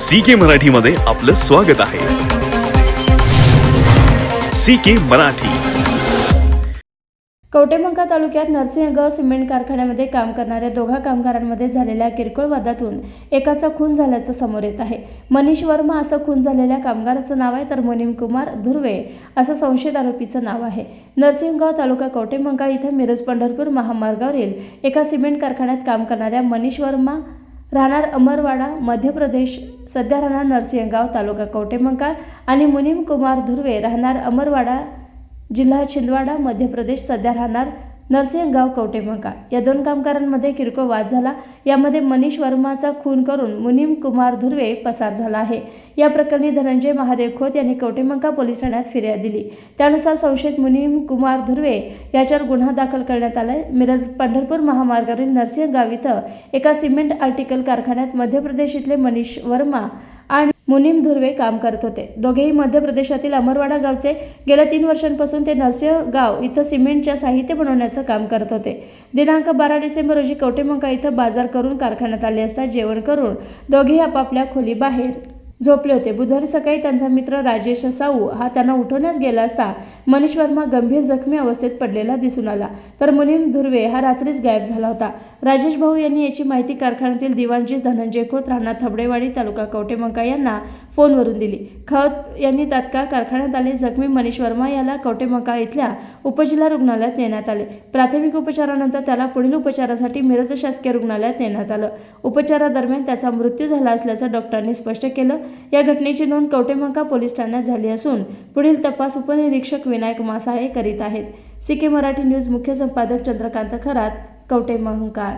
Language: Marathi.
सी के मराठीमध्ये आपलं स्वागत आहे. सी के मराठी. कवटेमंका तालुक्यात नरसिंहगाव सिमेंट कारखान्यामध्ये काम करणाऱ्या दोघा कामगारांमध्ये झालेल्या किरकोळ वादातून एकाचा खून झाल्याचं समोर येत आहे. मनीष वर्मा असं खून झालेल्या कामगाराचं नाव आहे तर मुनीम कुमार धुर्वे असं संशयित आरोपीचं नाव आहे. नरसिंहगाव तालुका कवटेमंका इथं मिरज पंढरपूर महामार्गावरील एका सिमेंट कारखान्यात काम करणाऱ्या मनीष वर्मा राहणार अमरवाडा मध्य प्रदेश सध्या राहणार नरसिंहगाव तालुका कवटेमंकाळ आणि मुनीम कुमार धुर्वे राहणार अमरवाडा जिल्हा छिंदवाडा मध्य प्रदेश सध्या राहणार नरसिंहगाव कवटेमका या दोन कामगारांमध्ये किरकोळ वाद झाला. यामध्ये मनीष वर्माचा खून करून मुनीम कुमार धुर्वे पसार झाला आहे. या प्रकरणी धनंजय महादेव खोत यांनी कवटेमंका पोलीस ठाण्यात फिर्याद दिली. त्यानुसार संशयित मुनीम कुमार धुर्वे याच्यावर गुन्हा दाखल करण्यात आला मिरज पंढरपूर महामार्गावरील नरसिंहगाव इथं एका सिमेंट आर्टिकल कारखान्यात मध्य प्रदेश इथले मनीष वर्मा मुनीम धुर्वे काम करत होते. दोघेही मध्य प्रदेशातील अमरवाडा गावचे गेल्या तीन वर्षांपासून ते नरसिंहगाव इथं सिमेंटच्या साहित्य बनवण्याचं काम करत होते. दिनांक बारा डिसेंबर रोजी कवटेमंका इथं बाजार करून कारखान्यात आले असता जेवण करून दोघेही आपापल्या खोलीबाहेर झोपले होते. बुधवारी सकाळी त्यांचा मित्र राजेश साऊ हा त्यांना उठवण्यास गेला असता मनीष वर्मा गंभीर जखमी अवस्थेत पडलेला दिसून आला. तर मुनीम धुर्वे हा रात्रीच गायब झाला होता. राजेश भाऊ यांनी याची माहिती कारखान्यातील दिवाणजी धनंजय खोत राहणार थबडेवाडी तालुका कवटेमंका यांना फोनवरून दिली. खत यांनी तात्काळ कारखान्यात आले. जखमी मनीष वर्मा याला कवटेमंका इथल्या उपजिल्हा रुग्णालयात नेण्यात आले. प्राथमिक उपचारानंतर त्याला पुढील उपचारासाठी मिरज शासकीय रुग्णालयात नेण्यात आलं. उपचारादरम्यान त्याचा मृत्यू झाला असल्याचं डॉक्टरांनी स्पष्ट केलं. या घटनेची नोंद कवटेमंका पोलीस ठाण्यात झाली असून पुढील तपास उपनिरीक्षक विनायक मासाळे करीत आहेत. सिके मराठी न्यूज मुख्य संपादक चंद्रकांत खरात कवटेमहंकाळ